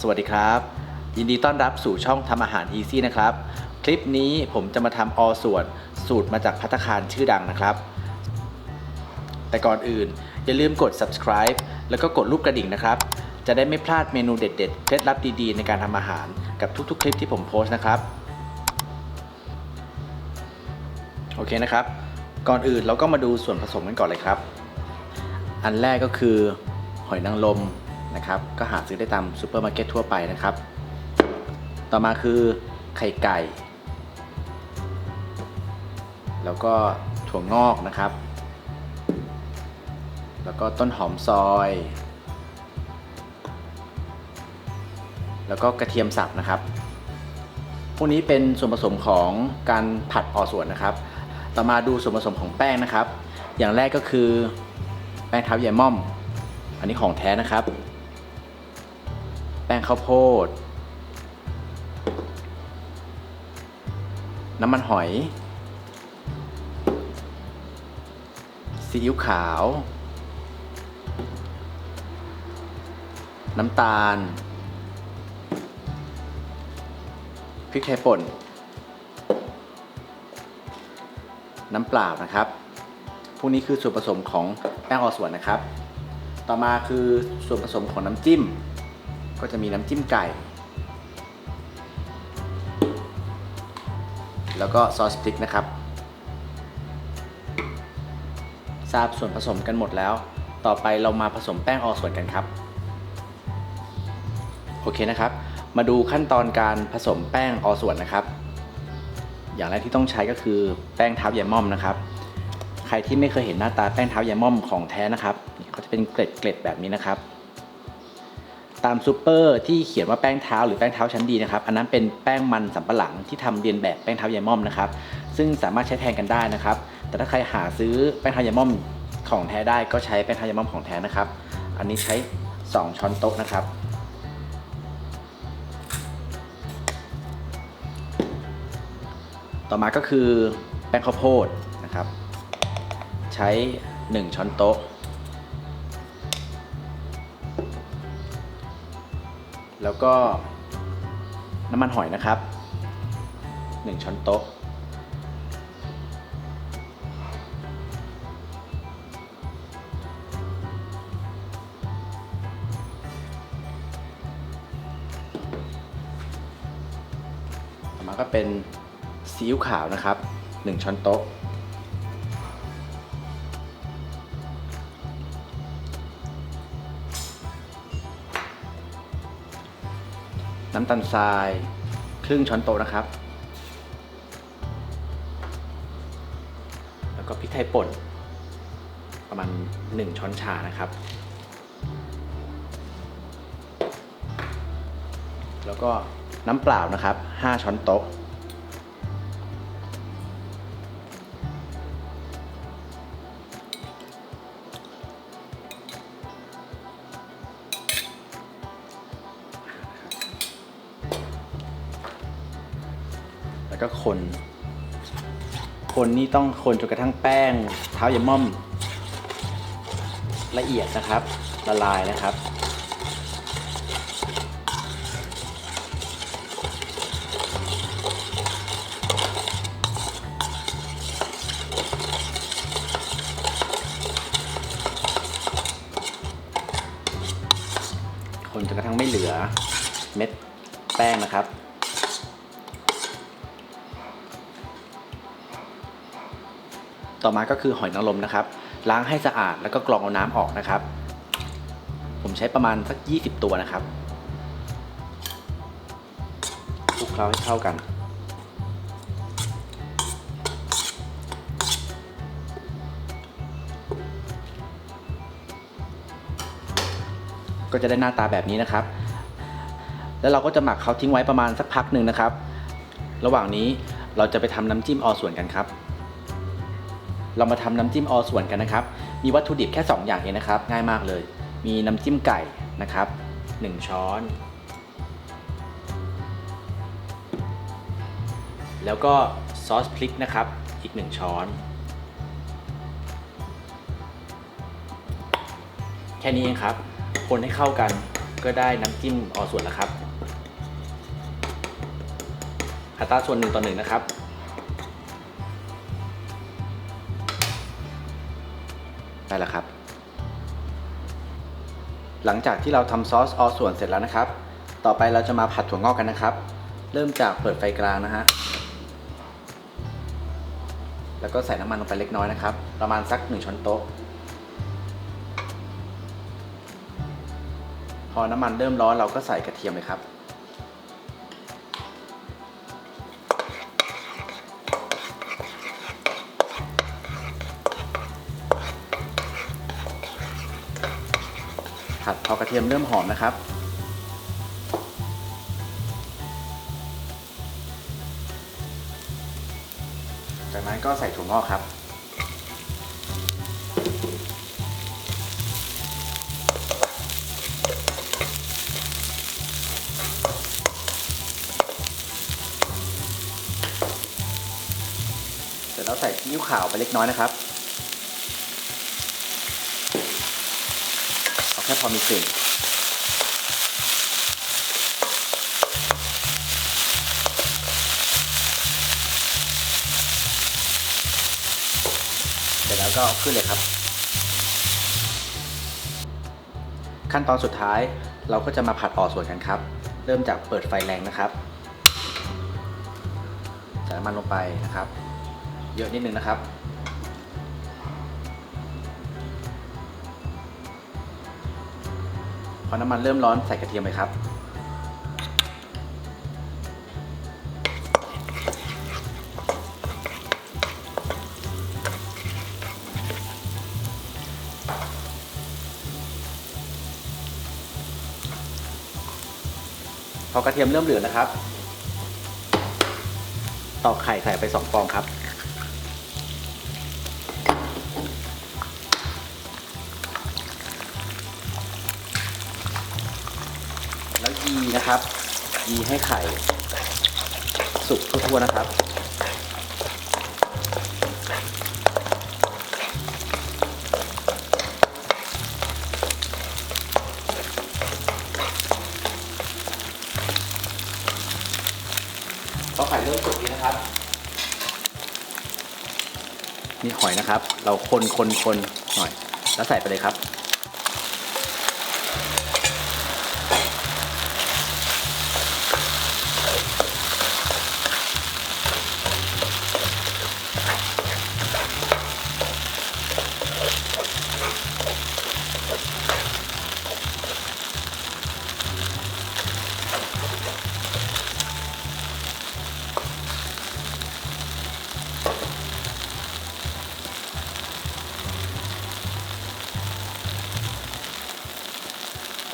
สวัสดีครับ ยินดีต้อนรับสู่ช่องทำอาหาร Easy นะครับ คลิปนี้ผมจะมาทำออส่วนสูตรมาจากพัตคารชื่อดังนะครับ แต่ก่อนอื่น อย่าลืมกด subscribe แล้วก็กดรูปกระดิ่งนะครับ จะได้ไม่พลาดเมนูเด็ดๆ เคล็ดลับดีๆ ในการทำอาหารกับทุกๆ คลิปที่ผมโพสต์นะครับ โอเคนะครับ ก่อนอื่นเราก็มาดูส่วนผสมกันก่อนเลยครับ อันแรกก็คือหอยนางรม นะครับ ก็หาซื้อได้ตามซูเปอร์มาร์เก็ตทั่วไปนะครับ ต่อมาคือไข่ไก่ แล้วก็ถั่วงอกนะครับ แล้วก็ต้นหอมซอย แล้วก็กระเทียมสับนะครับ พวกนี้เป็นส่วนผสมของการผัดออส่วนนะครับ ต่อมาดูส่วนผสมของแป้งนะครับ อย่างแรกก็คือแป้งเท้าใยม่อม อันนี้ของแท้นะครับ แป้งข้าวโพด น้ำมันหอย ซีอิ๊วขาว น้ำตาล พริกไทยป่น น้ำเปล่านะครับ พวกนี้คือส่วนผสมของแป้งออส่วนนะครับ ต่อมาคือส่วนผสมของน้ำจิ้ม ก็จะมีน้ำจิ้มไก่ แล้วก็ซอสพริกนะครับ ทราบส่วนผสมกันหมดแล้ว ต่อไปเรามาผสมแป้งออส่วนกันครับ โอเคนะครับ มาดูขั้นตอนการผสมแป้งออส่วนนะครับ อย่างแรกที่ต้องใช้ก็คือแป้งเท้าใยมม่อมนะครับ ใครที่ไม่เคยเห็นหน้าตาแป้งเท้าใยมม่อมของแท้นะครับเขาจะเป็นเกล็ดเกล็ดแบบนี้นะครับ ตามซูเปอร์ที่เขียนว่าแป้งเท้าหรือแป้งเท้าชั้นดีนะครับ อันนั้นเป็นแป้งมันสำปะหลังที่ทำเรียนแบบแป้งเท้าใยม่อมนะครับ ซึ่งสามารถใช้แทนกันได้นะครับ แต่ถ้าใครหาซื้อแป้งเท้าใยม่อมของแท้ได้ก็ใช้แป้งเท้าใยม่อมของแท้นะครับ อันนี้ใช้ 2 ช้อนโต๊ะนะครับ ต่อมาก็คือแป้งข้าวโพดนะครับ ใช้ 1 ช้อนโต๊ะ แล้วก็น้ำมันหอยนะครับ 1 ช้อนโต๊ะ ต่อมาก็เป็นซีอิ๊วขาวนะครับ 1 ช้อนโต๊ะ น้ำตาลทราย ครึ่งช้อนโต๊ะนะครับ แล้วก็พริกไทยป่น ประมาณ 1 ช้อนชานะครับ แล้วก็น้ำเปล่านะครับ 5 ช้อนโต๊ะ ก็คน คนนี่ต้องคนจนกระทั่งแป้ง เท้ายาม่อม ละเอียดนะครับ ละลายนะครับคนจนกระทั่งไม่เหลือเม็ดแป้งนะครับ ต่อมาก็คือหอยนางรมนะครับ ล้างให้สะอาดแล้วก็กรองเอาน้ำออกนะครับ ผมใช้ประมาณสัก 20 ตัวนะครับคลุกเคล้าให้เข้ากัน ก็จะได้หน้าตาแบบนี้นะครับ แล้วเราก็จะหมักเขาทิ้งไว้ประมาณสักพักหนึ่งนะครับ ระหว่างนี้เราจะไปทำน้ำจิ้มออส่วนกันครับ เรามาทำน้ำจิ้มออส่วนกันนะครับ มีวัตถุดิบแค่ 2 อย่างเองนะครับ ง่ายมากเลย มีน้ำจิ้มไก่นะครับ 1 ช้อน แล้วก็ซอสพริกนะครับ อีก 1 ช้อน แค่นี้เองครับ คนให้เข้ากันก็ได้น้ำจิ้มออส่วนแล้วครับอัตราส่วนหนึ่งต่อหนึ่งนะครับ ได้แล้วครับ หลังจากที่เราทำซอสออส่วนเสร็จแล้วนะครับ ต่อไปเราจะมาผัดถั่วงอกกันนะครับ เริ่มจากเปิดไฟกลางนะฮะ แล้วก็ใส่น้ำมันลงไปเล็กน้อยนะครับ ประมาณสักหนึ่งช้อนโต๊ะ พอน้ำมันเริ่มร้อนเราก็ใส่กระเทียมเลยครับ ระเทียมเริ่มหอมนะครับ จากนั้นก็ใส่ถั่วงอกครับ เสร็จแล้วใส่ซีอิ๊วขาวไปเล็กน้อยนะครับ แค่พอมีกลิ่นเสร็จแล้วก็ขึ้นเลยครับ ขั้นตอนสุดท้ายเราก็จะมาผัดออกส่วนกันครับ เริ่มจากเปิดไฟแรงนะครับใส่น้ำมันลงไปนะครับ เยอะนิดนึงนะครับ พอน้ำมันเริ่มร้อนใส่กระเทียมเลยครับ พอกระเทียมเริ่มเหลืองนะครับ ตอกไข่ใส่ไปสองฟองครับ นะครับ ยีให้ไข่ สุกทั่วๆนะครับ พอไข่เริ่มสุกนี้นะครับ นี่หอยนะครับ เราคนคนคนหน่อย แล้วใส่ไปเลยครับ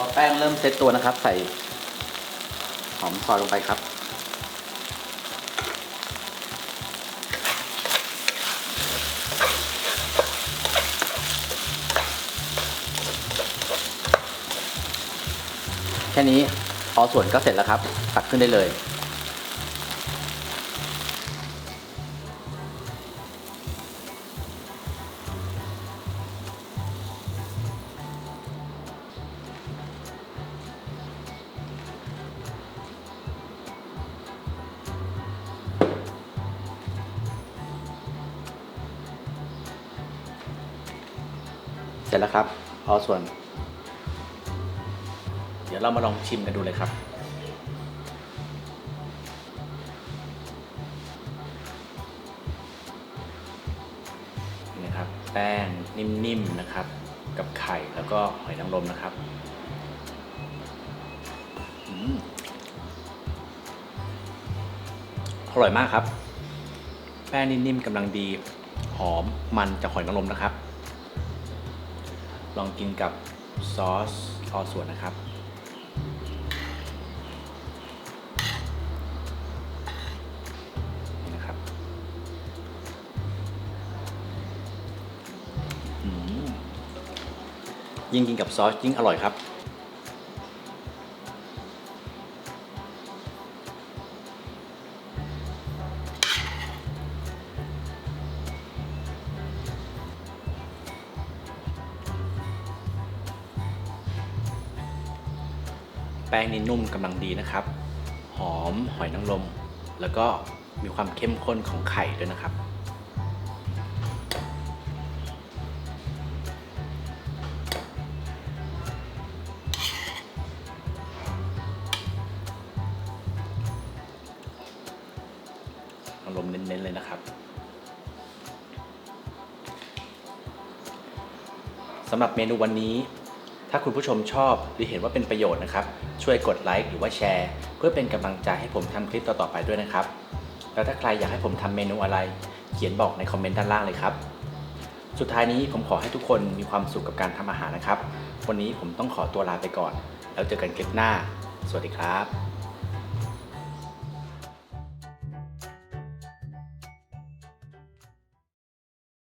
อแป้งเริ่มเซตตัวนะครับ ใส่หอมซอยลงไปครับ แค่นี้พอส่วนก็เสร็จแล้วครับ ตักขึ้นได้เลย สร็จแล้วครับพอส่วน เดี๋ยวเรามาลองชิมกันดูเลยครับนี่นะครับ แป้งนิ่มๆนะครับ กับไข่แล้วก็หอยนางรมนะครับอร่อยมากครับ แป้งนิ่มๆกำลังดี หอมมันจากหอยนางรมนะครับ ลองกินกับซอสออส่วนนะครับ นี่นะครับยิ่งกินกับซอสยิ่งอร่อยครับ แป้งนี่นุ่มกำลังดีนะครับ หอมหอยนางรม แล้วก็มีความเข้มข้นของไข่ด้วยนะครับ อารมณ์เน้น ๆ เลยนะครับสำหรับเมนูวันนี้ ถ้าคุณผู้ชมชอบหรือเห็นว่าเป็นประโยชน์นะครับ ช่วยกดไลค์หรือว่าแชร์ เพื่อเป็นกำลังใจให้ผมทำคลิปต่อๆไปด้วยนะครับ แล้วถ้าใครอยากให้ผมทำเมนูอะไร เขียนบอกในคอมเมนต์ด้านล่างเลยครับ สุดท้ายนี้ผมขอให้ทุกคนมีความสุขกับการทำอาหารนะครับ วันนี้ผมต้องขอตัวลาไปก่อน แล้วเจอกันคลิปหน้า สวัสดีครับ